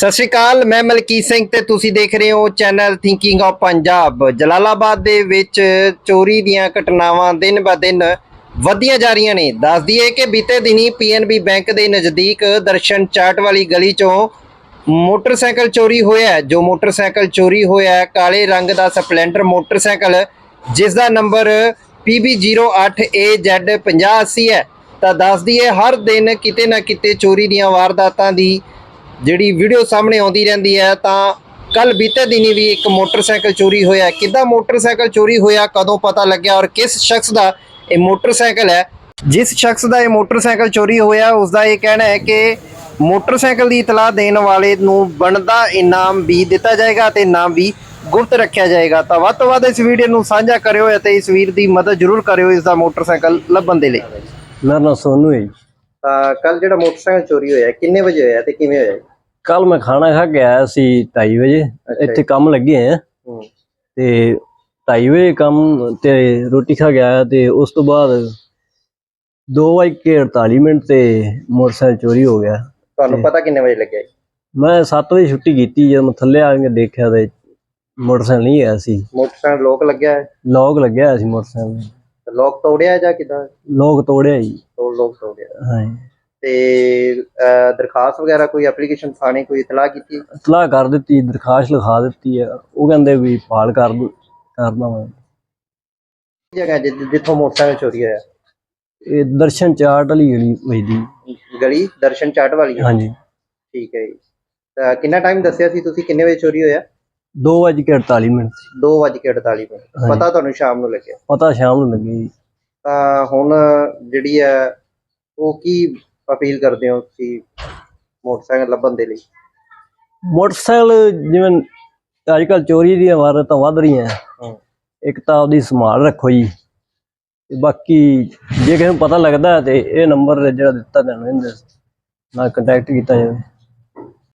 ਸਤਿ ਸ਼੍ਰੀ ਅਕਾਲ, ਮੈਂ ਮਲਕੀਤ ਸਿੰਘ ਤੇ ਤੁਸੀਂ ਦੇਖ ਰਹੇ ਹੋ channel thinking of Punjab Jalalabad ਦੇ ਵਿੱਚ ਚੋਰੀ ਦੀਆਂ ਘਟਨਾਵਾਂ ਦਿਨ ਬ ਦਿਨ ਵਧੀਆਂ ਜਾ ਰਹੀਆਂ ਨੇ। ਦੱਸ ਦਈਏ ਕਿ ਬੀਤੇ ਦਿਨੀ ਪੀਐਨਬੀ ਬੈਂਕ ਦੇ ਨਜ਼ਦੀਕ ਦਰਸ਼ਨ ਚਾਟ ਵਾਲੀ ਗਲੀ ਚੋਂ ਮੋਟਰਸਾਈਕਲ ਚੋਰੀ ਹੋਇਆ ਜੋ ਮੋਟਰਸਾਈਕਲ ਚੋਰੀ ਹੋਇਆ ਕਾਲੇ ਰੰਗ ਦਾ ਸਪਲੈਂਡਰ ਮੋਟਰਸਾਈਕਲ, ਜਿਸ ਦਾ ਨੰਬਰ PB08AZ5080 ਹੈ। ਤਾਂ ਦੱਸ ਦਈਏ, ਹਰ ਦਿਨ ਕਿਤੇ ਨਾ ਕਿਤੇ ਚੋਰੀ ਦੀਆਂ ਵਾਰਦਾਤਾਂ ਦੀ ਜਿਹੜੀ ਵੀਡੀਓ ਸਾਹਮਣੇ ਆਉਂਦੀ ਰਹਿੰਦੀ ਹੈ ਤਾਂ ਕੱਲ ਬੀਤੇ ਦਿਨੀ ਵੀ ਇੱਕ ਮੋਟਰਸਾਈਕਲ ਚੋਰੀ ਹੋਇਆ ਕਿੱਦਾਂ ਮੋਟਰਸਾਈਕਲ ਚੋਰੀ ਹੋਇਆ ਕਦੋਂ ਪਤਾ ਲੱਗਿਆ ਔਰ ਕਿਸ ਸ਼ਖਸ ਦਾ ਇਹ ਮੋਟਰਸਾਈਕਲ ਹੈ? ਜਿਸ ਸ਼ਖਸ ਦਾ ਇਹ ਮੋਟਰਸਾਈਕਲ ਚੋਰੀ ਹੋਇਆ ਉਸ ਦਾ ਇਹ ਕਹਿਣਾ ਹੈ ਕਿ ਮੋਟਰਸਾਈਕਲ ਦੀ ਇਤਲਾਹ ਦੇਣ ਵਾਲੇ ਨੂੰ ਬਣਦਾ ਇਨਾਮ ਵੀ ਦਿੱਤਾ ਜਾਏਗਾ ਤੇ ਇਨਾਮ ਵੀ ਗੁਪਤ ਰੱਖਿਆ ਜਾਏਗਾ। ਤਾਂ ਵੱਧ ਤੋਂ ਵੱਧ ਇਸ ਵੀਡੀਓ ਨੂੰ ਸਾਂਝਾ ਕਰਿਓ ਅਤੇ ਇਸ ਵੀਰ ਦੀ ਮਦਦ ਜ਼ਰੂਰ ਕਰਿਓ ਇਸ ਦਾ ਮੋਟਰਸਾਈਕਲ ਲੱਭਣ ਦੇ ਲਈ। ਮੇਰਾ ਨਾਮ ਸੋਨੂ ਹੈ ਤਾਂ ਕੱਲ ਜਿਹੜਾ ਮੋਟਰਸਾਈਕਲ ਚੋਰੀ ਹੋਇਆ ਕਿੰਨੇ ਵਜੇ ਹੋਇਆ ਤੇ ਕਿਵੇਂ ਹੋਇਆ ਕੱਲ ਮੈਂ ਖਾਣਾ ਖਾ ਕੇ ਆਇਆ ਸੀ 2:30 ਵਜੇ ਇੱਥੇ ਕੰਮ ਲੱਗੇ ਆ। ਤੇ 2:30 ਵਜੇ ਕੰਮ ਤੇ ਰੋਟੀ ਖਾ ਕੇ ਆਇਆ ਤੇ ਉਸ ਤੋਂ ਬਾਅਦ 2:48 ਮਿੰਟ ਤੇ ਮੋਟਰਸਾਈਕਲ ਚੋਰੀ ਹੋ ਗਿਆ। ਤੁਹਾਨੂੰ ਪਤਾ ਕਿੰਨੇ ਵਜੇ ਲੱਗਿਆ? ਮੈਂ 7 ਵਜੇ ਛੁੱਟੀ ਕੀਤੀ ਜਦੋਂ ਮੈਂ ਥੱਲੇ ਆ ਕੇ ਦੇਖਿਆ ਤੇ ਮੋਟਰਸਾਈਕਲ ਨਹੀਂ ਆਇਆ ਸੀ। ਮੋਟਰਸਾਈਕਲ ਲੋਕ ਲੱਗਿਆ ਹੈ? ਲੋਕ ਲੱਗਿਆ ਸੀ ਮੋਟਰਸਾਈਕਲ। ਲੋਕ ਤੋੜਿਆ ਜਾਂ ਕਿਦਾਂ? ਲੋਕ ਤੋੜਿਆ ਜੀ। ਤੋੜ ਲੋਕ ਤੋੜਿਆ। ਹਾਂ ਤੇ ਅਹ, ਦਰਖਾਸਤ ਵਗੈਰਾ ਕੋਈ ਐਪਲੀਕੇਸ਼ਨ ਥਾਣੇ ਕੋਈ ਇਤਲਾਹ ਕੀਤੀ? ਇਤਲਾਹ ਕਰ ਦਿੱਤੀ ਦਰਖਾਸਤ ਲਿਖਾ ਦਿੱਤੀ ਆ ਉਹ ਕਹਿੰਦੇ ਵੀ ਪਾਲ ਕਰ ਦੂ ਕਰਦਾ ਮੈਂ ਜਗ੍ਹਾ ਜਿ- ਜਿੱਥੋਂ ਮੋਟਰਸਾਈਕਲ ਚੋਰੀ ਹੋਇਆ? ਇਹ ਦਰਸ਼ਨ ਚਾਟ ਵਾਲੀ ਗਲੀ ਵਜਦੀ ਗਲੀ? ਦਰਸ਼ਨ ਚਾਟ ਵਾਲੀ ਹਾਂਜੀ। ਠੀਕ ਹੈ ਜੀ। ਤਾਂ ਕਿੰਨਾ ਟਾਈਮ ਦੱਸਿਆ ਸੀ ਤੁਸੀਂ? ਕਿੰਨੇ ਵਜੇ ਚੋਰੀ ਹੋਇਆ? 2:48 ਮਿੰਟ ਸੀ। 2:48 ਮਿੰਟ। ਹਾਂਜੀ। ਪਤਾ ਤੁਹਾਨੂੰ ਸ਼ਾਮ ਨੂੰ ਲੱਗਿਆ? ਪਤਾ ਸ਼ਾਮ ਨੂੰ ਲੱਗੀ। ਤਾਂ ਹੁਣ ਜਿਹੜੀ ਹੈ ਉਹ ਕੀ ਅਪੀਲ ਕਰਦੇ ਹੋ ਤੁਸੀਂ ਮੋਟਰਸਾਈਕਲ ਲੱਭਣ ਦੇ ਲਈ। ਮੋਟਰਸਾਈਕਲ ਜਿਵੇਂ ਅੱਜ ਕੱਲ ਚੋਰੀ ਦੀਆਂ ਵਾਰਦਾਤਾਂ ਵੱਧ ਰਹੀਆਂ ਹੂੰ। ਇੱਕ ਤਾਂ ਉਹਦੀ ਸੰਭਾਲ ਰੱਖੋ ਜੀ। ਤੇ ਬਾਕੀ ਜੇ ਕਿਸੇ ਨੂੰ ਪਤਾ ਲੱਗਦਾ ਹੈ ਤੇ ਇਹ ਨੰਬਰ ਜਿਹੜਾ ਦਿੱਤਾ ਤੁਹਾਨੂੰ ਇਹਦੇ ਨਾਲ ਕੰਟੈਕਟ ਕੀਤਾ ਜਾਵੇ।